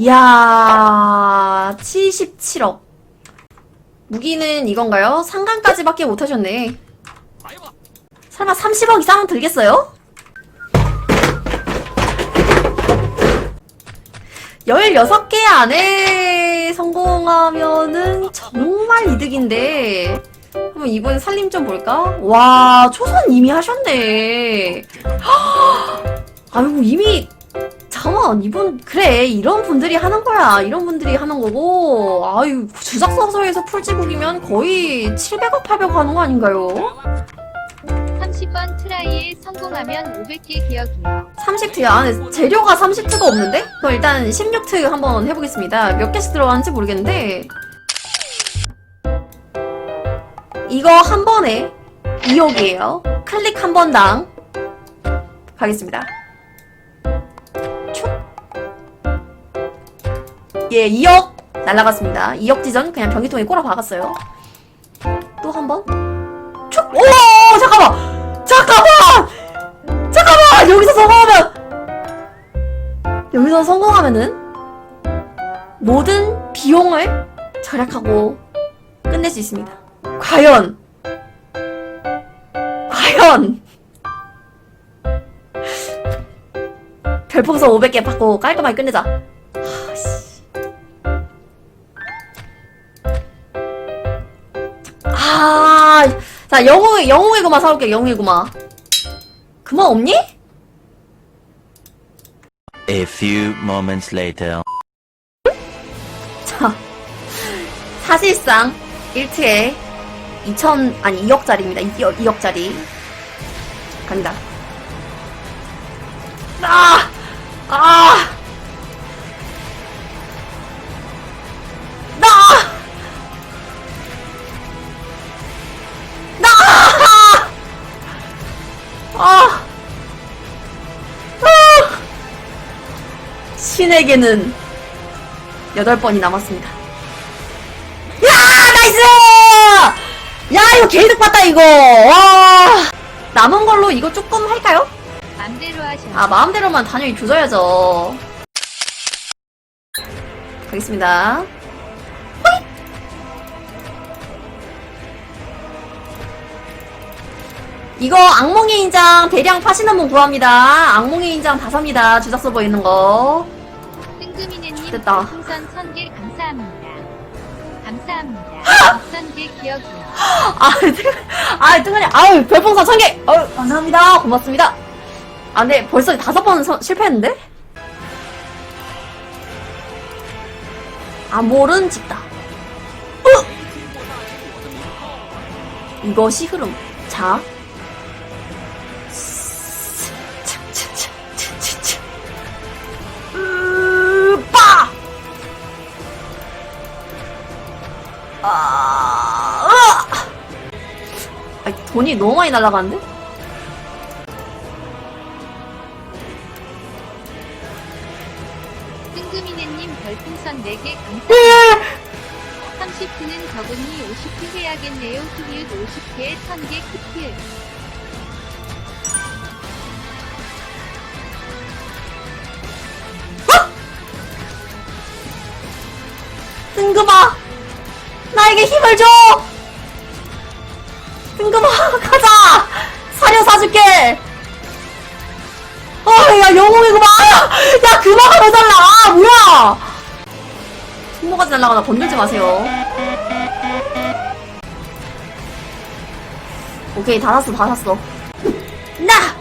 이야, 77억. 무기는 이건가요? 상강까지밖에 못하셨네. 설마 30억 이상은 들겠어요? 16개 안에 성공하면은 정말 이득인데. 한번 이번에 살림 좀 볼까? 와, 초선 이미 하셨네. 아이고, 이미 잠깐 이분 그래 이런 분들이 하는 거야 이런 분들이 하는 거고 아유 주작 서서에서 풀지국이면 거의 700억 800억 하는 거 아닌가요? 30번 트라이에 성공하면 500개 기억이요. 30트야 아, 재료가 30트가 없는데? 그럼 일단 16트 한번 해보겠습니다 몇 개씩 들어가는지 모르겠는데 이거 한 번에 2억이에요 클릭 한 번당 가겠습니다 예 2억 날라갔습니다. 2억 지전 그냥 변기통에 꼬라 박았어요. 또 한 번. 촉. 오 잠깐만! 잠깐만! 잠깐만! 여기서 성공하면! 여기서 성공하면은 모든 비용을 절약하고 끝낼 수 있습니다. 과연! 과연! 별풍선 500개 받고 깔끔하게 끝내자. 자 영웅의 영웅의 구마 사올게 영웅의 구마. 그만 없니? A few moments later. 자, 사실상 1트에 2천, 아니 2억짜리입니다. 2억, 2억짜리. 갑니다. 아! 아! 신에게는 여덟 번이 남았습니다. 야, 나이스! 야, 이거 개이득 봤다, 이거! 와! 남은 걸로 이거 조금 할까요? 맘대로 하셔. 아, 마음대로만 단연히 조져야죠. 가겠습니다. 호잇! 이거 악몽의 인장 대량 파시는 분 구합니다. 악몽의 인장 다 삽니다. 주작 서버 있는 거. 뜬금이네님 됐다. 풍선 1000개 감사합니다. 감사합니다. 1000개 기억이요. 아, 뜨- 아, 뜨거니, 아유, 별풍선 천 개! 아유, 감사합니다. 고맙습니다. 아, 근데 벌써 다섯 번 서- 실패했는데? 암홀은 집다. 으! 이것이 흐름. 자. 돈이 너무 많이 날아가는데? 뜬금이네님 별풍선 4개 감사합니다. 30는 적으니 50개 해야겠네요. 흑이웃 50개 1000개 크트. 뜬금아! 나에게 힘을 줘! 뜬금아, 가자! 사료 사줄게! 아, 야, 영웅이구만! 야, 금화가 왜 달라! 아, 뭐야! 손모가지 날라가나 건들지 마세요. 오케이, 다 샀어, 다 샀어. 나!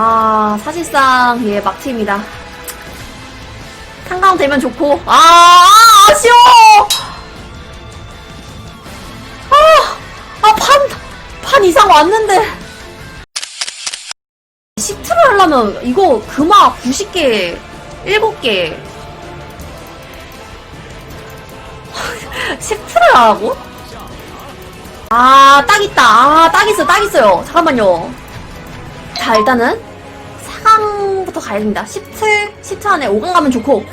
아, 사실상, 예, 막팀이다. 한강 되면 좋고, 아, 아, 아쉬워! 아, 아, 판, 판 이상 왔는데. 시트를 하려면, 이거, 금화 90개, 7개. 시트를 하라고? 아, 딱 있다. 아, 딱 있어, 딱 있어요. 잠깐만요. 자, 일단은 4강부터 가야 됩니다. 10트, 10트 안에 5강 가면 좋고.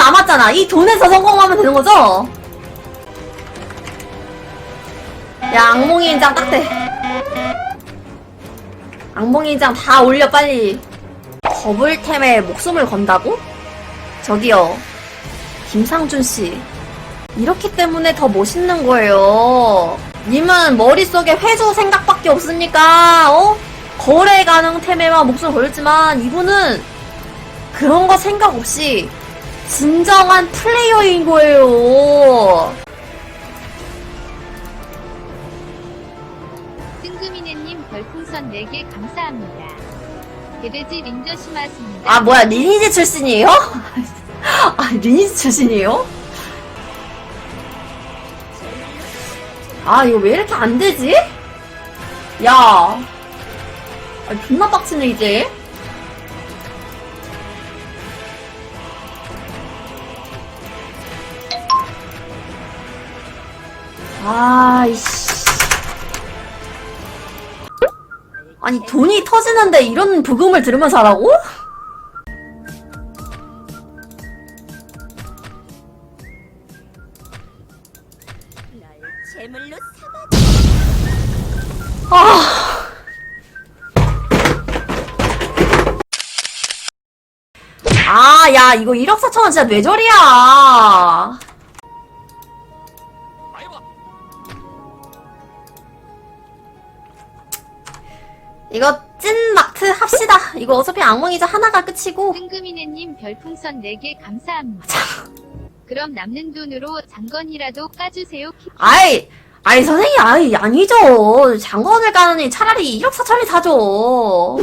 남았잖아. 이 돈에서 성공하면 되는 거죠? 야, 악몽이 인장 딱 돼. 악몽이 인장 다 올려, 빨리. 버블템에 목숨을 건다고? 저기요. 김상준 씨. 이렇기 때문에 더 멋있는 거예요. 님은 머릿속에 회주 생각밖에 없으니까, 어? 거래 가능 템에만 목숨을 걸렸지만, 이분은 그런 거 생각 없이 진정한 플레이어인 거예요. 뜬금이네님 별풍선 4개 감사합니다. 개돼지 린저 심하십니다. 아, 뭐야, 리니지 출신이에요? 아, 리니지 출신이에요? 아, 이거 왜 이렇게 안 되지? 야. 아, 존나 빡치네, 이제. 아이씨. 아니, 돈이 터지는데 이런 부금을 들으면서 하라고? 아. 아, 야, 이거 1억 4천원 진짜 뇌절이야. 이거 찐 마트 합시다. 이거 어차피 악몽이자 하나가 끝이고. 뜬금이네님 별풍선 4개 감사합니다. 그럼 남는 돈으로 장건이라도 까주세요. 키- 아이, 아이, 선생님, 아이, 아니죠. 장관을 가느니 차라리 1억 4천이 사죠.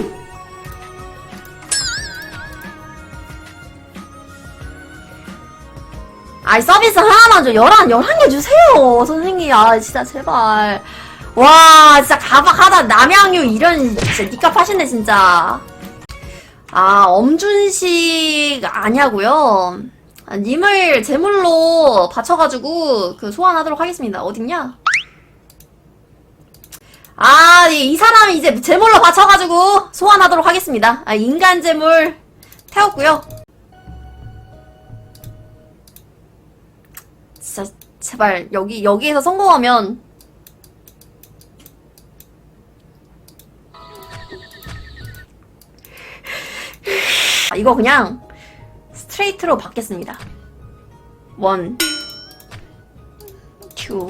아이, 서비스 하나만 줘. 11, 11개 주세요. 선생님, 아, 진짜, 제발. 와, 진짜 가박하다. 남양유 이런, 진짜, 니값 하시네, 진짜. 아, 엄준식 아냐고요 아, 님을 제물로 바쳐가지고 그 소환하도록 하겠습니다. 어딨냐? 아, 이, 이 사람이 이제 제물로 바쳐가지고 소환하도록 하겠습니다. 아, 인간 제물 태웠고요. 진짜 제발 여기 여기에서 성공하면 이거 그냥 스트레이트로 받겠습니다. 원, 투,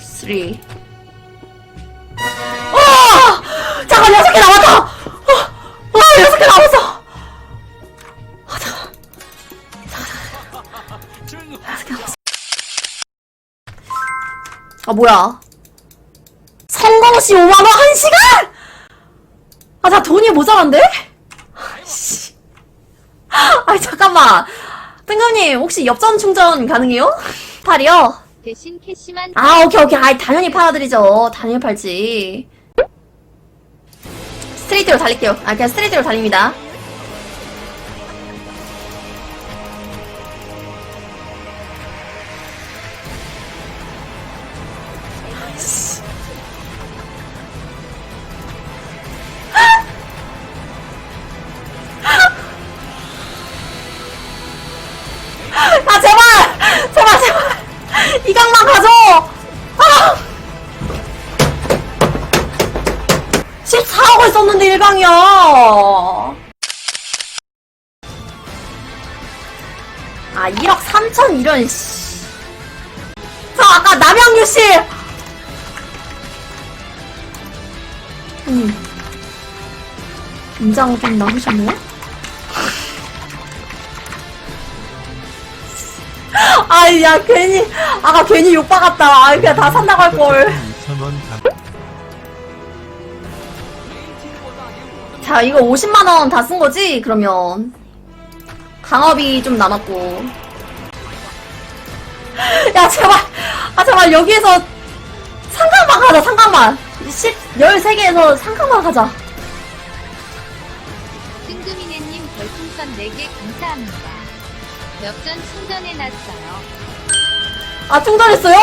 쓰리. 어! 잠깐 여섯 개 남았다. 어, 어, 여섯 개 남았어. 아, 잠깐. 잠깐. 여섯 개 남았어. 아 뭐야? 성공 시 5만 원 1시간? 아, 나 돈이 모자란데? 아이씨. 아, 잠깐만. 뜬금님, 혹시 엽전 충전 가능해요? 팔이요? 대신 캐시만 아, 오케이, 오케이. 아이, 당연히 팔아드리죠. 당연히 팔지. 스트레이트로 달릴게요. 아, 그냥 스트레이트로 달립니다. 아, 1억 3천 이런, 씨. 저 아까 남양유 씨! 아니, 긴장 좀 나으셨네요? 아이, 야, 괜히, 아까 괜히 욕 박았다. 아, 그냥 다 산다고 할 걸. 2,000원 감. 자, 이거 50만 원 다 쓴 거지? 그러면. 강업이 좀 남았고. 야, 제발. 아, 제발, 여기에서 상강만 가자, 상강만. 10, 13개에서 상강만 가자. 뜬금이네님 별풍선 4개 감사합니다. 역전 충전해놨어요. 아, 충전했어요?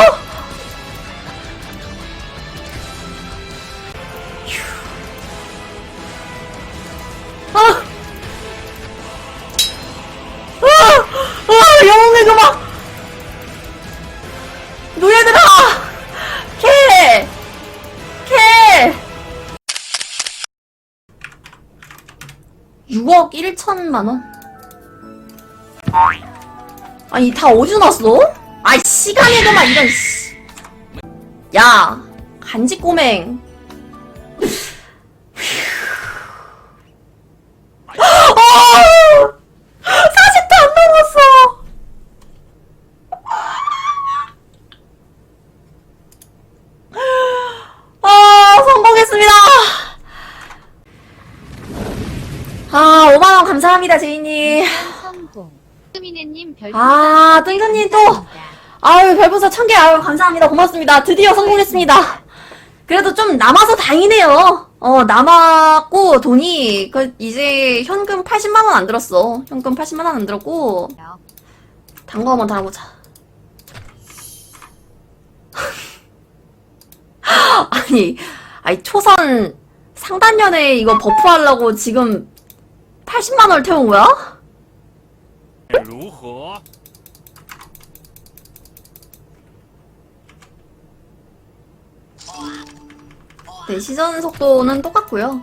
6억 1천만 원? 아니, 다 어디서 났어? 아이, 시간에도만 이런, 씨. 야, 간지 꼬맹. 어! 40도 안 넘었어! 아, 성공했습니다! 아, 5만원 감사합니다, 제이님. 성공. 수미네님 별. 아, 또 이사님 또! 아유, 별풍선 1000개, 아유, 감사합니다. 고맙습니다. 드디어 성공했습니다. 그래도 좀 남아서 다행이네요. 어, 남았고, 돈이, 그, 이제 현금 80만원 안 들었어. 현금 80만원 안 들었고, 단거 한번 달아보자. 아니, 아니, 초선 상단년에 이거 버프하려고 지금 80만 원을 태운 거야? 如何？ 네, 시전 속도는 똑같고요.